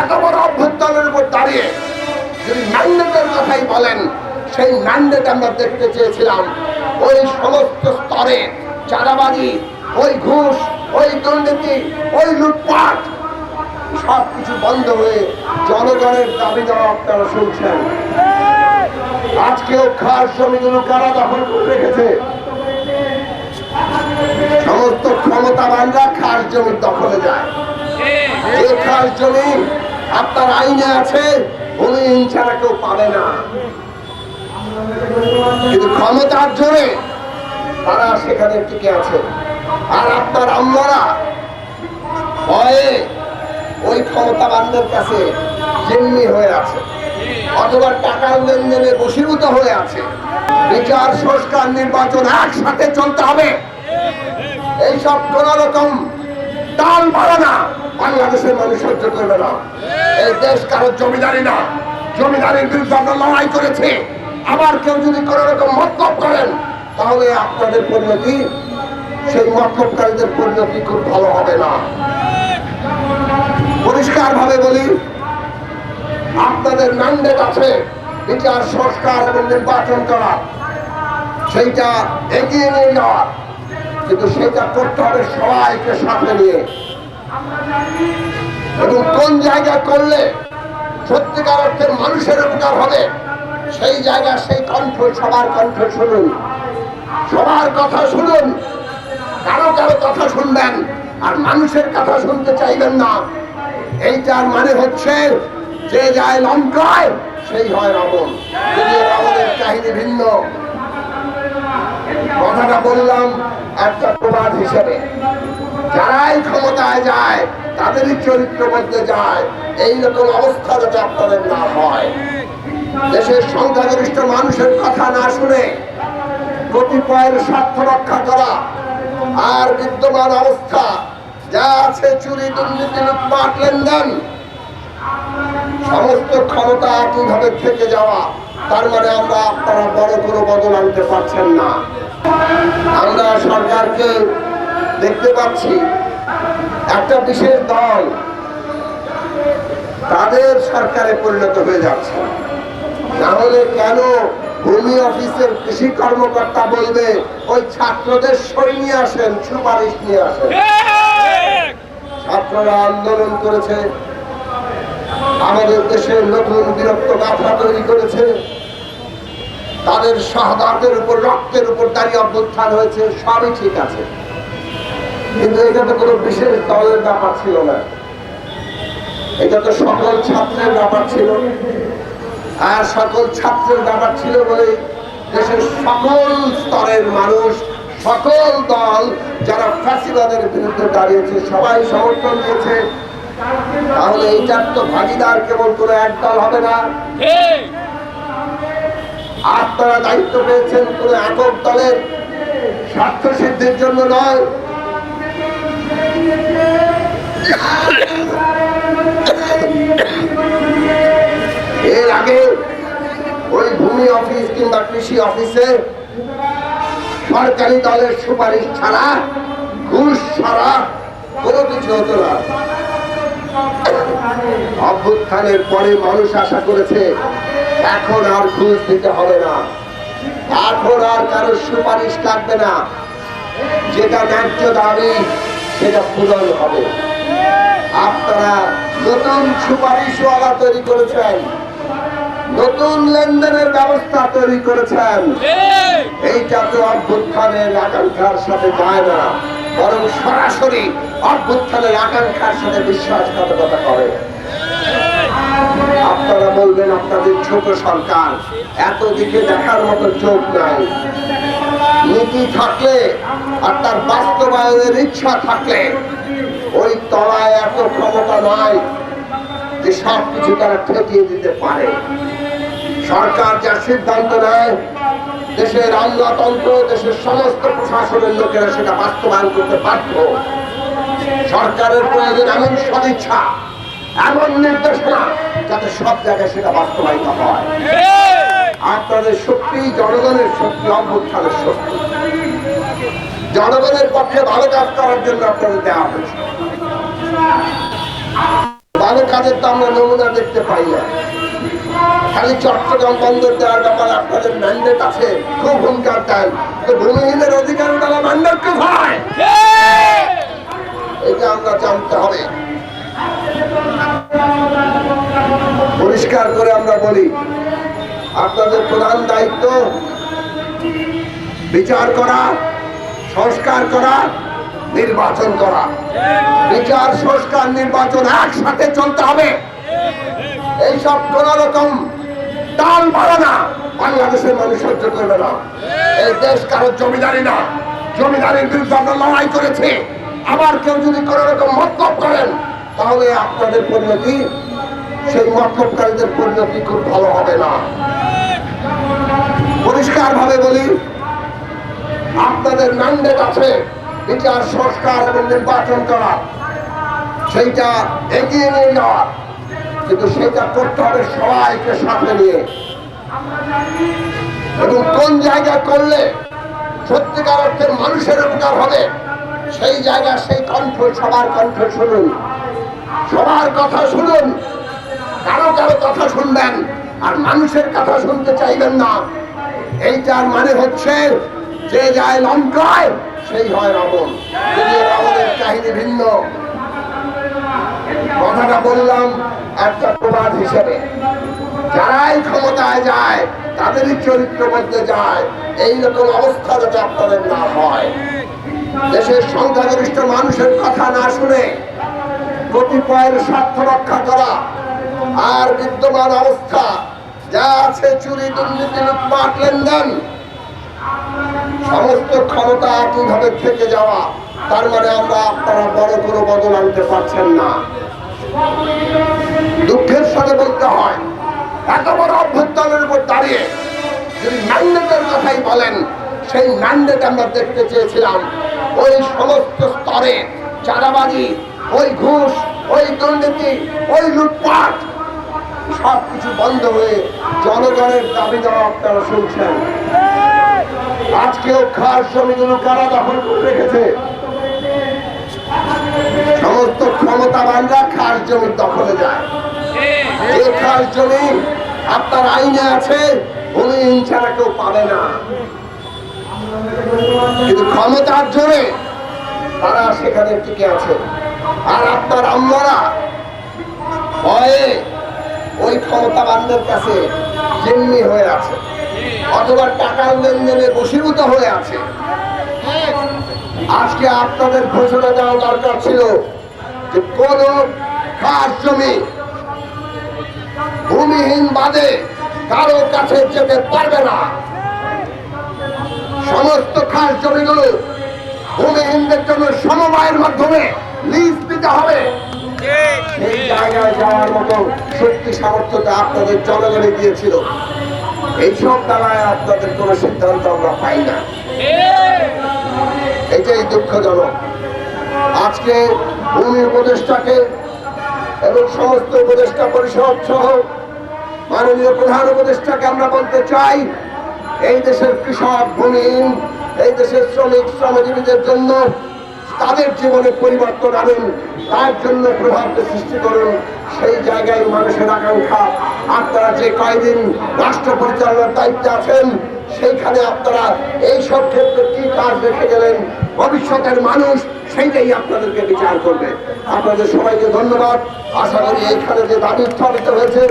এত বড় অভ্যুত্থানের উপর দাঁড়িয়ে যদি ম্যান্ডেটের কথাই বলেন, সেই ম্যান্ডেট আমরা দেখতে চেয়েছিলাম। ওই সমস্ত স্তরে চাঁদাবাজি, ওই ঘুষ, ওই দুর্নীতি, ওই লুটপাট সব কিছু বন্ধ হয়ে জনগণের দাবি দেওয়া আপনারা শুনছেন। আজকেও খাস জমিগুলো কারা দখল করে রেখেছে? সমস্ত ক্ষমতাবানরা খাস জমির দখলে যায়। যে খাস আপনার আইনে আছে উনি ছাড়া কেউ পাবে না। কিন্তু ক্ষমতার জোরে তারা সেখানে টিকে আছে। আর আপনার আম্মারা ভয়ে ওই ক্ষমতাবানদের কাছে জিম্মি হয়ে আছে, অথবা টাকার লেনদেনে বশীভূত হয়ে আছে। বিচার, সংস্কার, নির্বাচন একসাথে চলতে হবে। এইসব কোন রকম টাল মারা না। বাংলাদেশের মানুষ সহ্য করবে না। এই দেশ কারও জমিদারি না। জমিদারির বিরুদ্ধে আমরা লড়াই করেছি। আবার কেউ যদি কোন রকম মতলব করেন, তাহলে আপনাদের পরিণতি, সেই মতলবকারীদের পরিণতি খুব ভালো হবে না। পরিষ্কার ভাবে বলি, আপনাদের ম্যান্ডেট আছে বিচার, সংস্কার এবং নির্বাচন করা। সেইটা এগিয়ে নিয়ে যাওয়া। কিন্তু সেটা করতে হবে সবাইকে সাথে নিয়ে। এবং কোন জায়গায় করলে সত্যিকার অর্থে মানুষের উপকার হবে, সেই জায়গায় সেই কণ্ঠ, সবার কণ্ঠ শুনুন। সবার কথা শুনুন। কারও কারও কথা শুনবেন, আর মানুষের কথা শুনতে চাইবেন না। এইটার মানে হচ্ছে, যে যায় লঙ্কায়, সেই হয় রাবণ। যদিও রাবণের কাহিনী ভিন্ন। কথাটা বললাম একটা প্রবাদ হিসেবে। যারাই ক্ষমতায় যায়, তাদেরই চরিত্র বদলে যায়। এইরকম অবস্থা যাতে আপনাদের না হয়। দেশের সংখ্যাগরিষ্ঠ মানুষের কথা না শুনে কতিপয়ের স্বার্থ রক্ষা করা আর বিদ্যমান অবস্থা যা আছে, চুরি, দুর্নীতি, লুটপাট, লেনদেন, সমস্ত ক্ষমতা একইভাবে থেকে যাওয়া, তার মানে আমরা আপনারা বড় কোনো বদল আনতে পারছেন না। আমরা সরকারকে দেখতে পাচ্ছি একটা বিশেষ দল তাদের সরকারে পরিণত হয়ে যাচ্ছে। না হলে কেন ভূমি অফিসের কৃষি কর্মকর্তা বলবে, ওই ছাত্রদের সই নিয়ে আসেন, সুপারিশ নিয়ে আসেন। ছাত্ররা আন্দোলন করেছে, আমাদের দেশের নতুন বিরক্ত গাথা তৈরি করেছে। তাদের শাহাদাতের উপর, রক্তের উপর দাঁড়িয়ে অভ্যুত্থান হয়েছে, সবই ঠিক আছে। কিন্তু এটা তো কোনো বিশেষ দলের ব্যাপার ছিল না। এটা তো সকল ছাত্রের ব্যাপার ছিল। আর সকল ছাত্রের ব্যাপার ছিল বলে দেশের সকল স্তরের মানুষ, সকল দল যারা ফ্যাসিবাদের বিরুদ্ধে দাঁড়িয়েছে, সবাই সমর্থন দিয়েছে। তাহলে এইটার তো ভাগিদার কেবল কোনো এক দল হবে না। আপনারা দায়িত্ব পেয়েছেন কোন একক দলের স্বার্থ সিদ্ধির জন্য নয়। এর আগে ওই ভূমি অফিস কিংবা কৃষি অফিসে সরকারি দলের সুপারিশ ছাড়া ঘুষ ছাড়া কোনো কিছু হতো না। অভ্যুত্থানের পরে মানুষ আশা করেছে, এখন আর ঘুষ দিতে হবে না। এখন আর কারও সুপারিশ লাগবে না। যেটা ন্যায্য দাবি সেটা পূরণ হবে। আপনারা নতুন সুপারিশওয়ালা তৈরি করেছেন। নতুন লেনদেনের ব্যবস্থা তৈরি করেছেন। এইটা তো অভ্যুত্থানের আকাঙ্ক্ষার সাথে যায় না। বরং সরাসরি অভ্যুত্থানের আকাঙ্ক্ষার সাথে বিশ্বাসঘাতকতা করে। আপনারা বলবেন আপনাদের ছোট সরকার এত দিকে দেখার মতো চোখ নাই। নীতি থাকলে আর তার বাস্তবায়নের ইচ্ছা থাকলে ওই তলায় এত ক্ষমতা নাই যে সব কিছু তারা ঠেকিয়ে দিতে পারে। সরকার যা সিদ্ধান্ত নেয়, দেশের আমলাতন্ত্র দেশের সমস্ত প্রশাসনের লোকেরা সেটা বাস্তবায়ন করতে বাধ্য। সরকারের প্রয়োজন এমন সদিচ্ছা, এমন নির্দেশনা যাতে সব জায়গায় সেটা বাস্তবায়িত হয়। আপনাদের শক্তি জনগণের শক্তি, অভ্যুত্থানের শক্তি। জনগণের পক্ষে ভালো কাজ করার জন্য আপনাদের দেওয়া হয়েছে। ভালো কাজের তো আমরা নমুনা দেখতে পাই না। খালি চট্টগ্রাম বন্দর দেওয়ার ব্যাপারে আপনাদের ম্যান্ডেট আছে, খুব হুঙ্কার দেন তো ভূমিহীনের অধিকার তারা ম্যান্ডেট কোথায় এটা আমরা জানতে হবে। পরিষ্কার করে আমরা বলি আপনাদের প্রধান দায়িত্ব বিচার করা, সংস্কার করা, নির্বাচন করা। বিচার, সংস্কার, নির্বাচন একসাথে চলতে হবে। এইসব কোন রকম টাল মারা না। বাংলাদেশের মানুষ সহ্য করবে না। এই দেশ কারও জমিদারি না। জমিদারির বিরুদ্ধে আমরা লড়াই করেছি। আবার কেউ যদি কোন রকম মতলব করেন, তাহলে আপনাদের পরিণতি, সেই মতলবকারীদের পরিণতি খুব ভালো হবে না। পরিষ্কার ভাবে বলি, আপনাদের ম্যান্ডেট আছে বিচার, সংস্কার এবং নির্বাচন করা। সেইটা এগিয়ে নিয়ে যাওয়া। কিন্তু সেটা করতে হবে সবাইকে সাথে নিয়ে। এবং কোন জায়গায় করলে সত্যিকার অর্থে মানুষের উপকার হবে, সেই জায়গায় সেই কণ্ঠ, সবার কণ্ঠ শুনুন। সবার কথা শুনুন। কারও কারও কথা শুনবেন, আর মানুষের কথা শুনতে চাইবেন না। এইটার মানে হচ্ছে, যে যায় লঙ্কায় সেই হয় রাবণ। যদিও রাবণের কাহিনী ভিন্ন। কথাটা বললাম একটা প্রবাদ হিসেবে। যারাই ক্ষমতায় যায়, তাদেরই চরিত্র বদলে যায়। এইরকম অবস্থা যাতে আপনাদের না হয়। দেশের সংখ্যাগরিষ্ঠ মানুষের কথা না শুনে কতিপয়ের স্বার্থ রক্ষা করা আর বিদ্যমান অবস্থা যা আছে চুরি, দুর্নীতি, লুটপাট, লেনদেন, সমস্ত ক্ষমতা একইভাবে থেকে যাওয়া, তার মানে আমরা আপনারা বড় কোনো বদল আনতে পারছেন না। দুঃখের সাথে বলতে হয়, এত বড় অভ্যুত্থানের উপর দাঁড়িয়ে যদি ম্যান্ডেটের কথাই বলেন, সেই ম্যান্ডেট আমরা দেখতে চেয়েছিলাম। ওই সমস্ত স্তরে চাঁদাবাজি, ওই ঘুষ, ওই দুর্নীতি, ওই লুটপাট সব কিছু বন্ধ হয়ে জনগণের দাবি দেওয়া আপনারা শুনছেন। আজকেও খাস জমিগুলো কারা দখল করে রেখেছে? সমস্ত ক্ষমতাবানরা খাস জমির দখলে যায়। যে খাস জমি আপনার আইনে আছে, উনি ছাড়া কেউ পাবে না। কিন্তু ক্ষমতার জোরে তারা সেখানে টিকে আছে। আর আপনার আম্মারা ভয়ে ওই ক্ষমতাবানদের কাছে জিম্মি হয়ে আছে, অথবা টাকার লেনদেনে বসীভূত হয়ে আছে। আজকে আপনাদের ঘোষণা দেওয়া দরকার ছিল যে কোন খাস জমি ভূমিহীন বাদে কারও কাছে যেতে পারবে না। সমস্ত খাস জমিগুলো ভূমিহীনদের জন্য সমবায়ের মাধ্যমে লিজ দিতে হবে। সেই জায়গায় যাওয়ার মতো শক্তি সামর্থ্যটা আপনাদের জনগণে দিয়েছিল। এইসব দ্বারায় আপনাদের কোনো সিদ্ধান্ত আমরা পাই না। এটাই দুঃখজনক। আজকে ভূমি উপদেষ্টাকে এবং সমস্ত উপদেষ্টা পরিষদ সহ মাননীয় প্রধান উপদেষ্টাকে আমরা বলতে চাই, এই দেশের কৃষক ভূমিহীন এই দেশের শ্রমিক, শ্রমজীবীদের জন্য তাদের জীবনে পরিবর্তন আনুন। তার জন্য প্রভাবকে সৃষ্টি করুন। সেই জায়গায় মানুষের আকাঙ্ক্ষা। আপনারা যে কয়দিন রাষ্ট্র পরিচালনার দায়িত্বে আছেন, সেইখানে আপনারা এই সব ক্ষেত্রে কি কাজ রেখে গেলেন? ভবিষ্যতের মানুষ সেইটাই আপনাদেরকে বিচার করবে। আপনাদের সবাইকে ধন্যবাদ। আশা করি এইখানে যে দাবি উত্থাপিত হয়েছে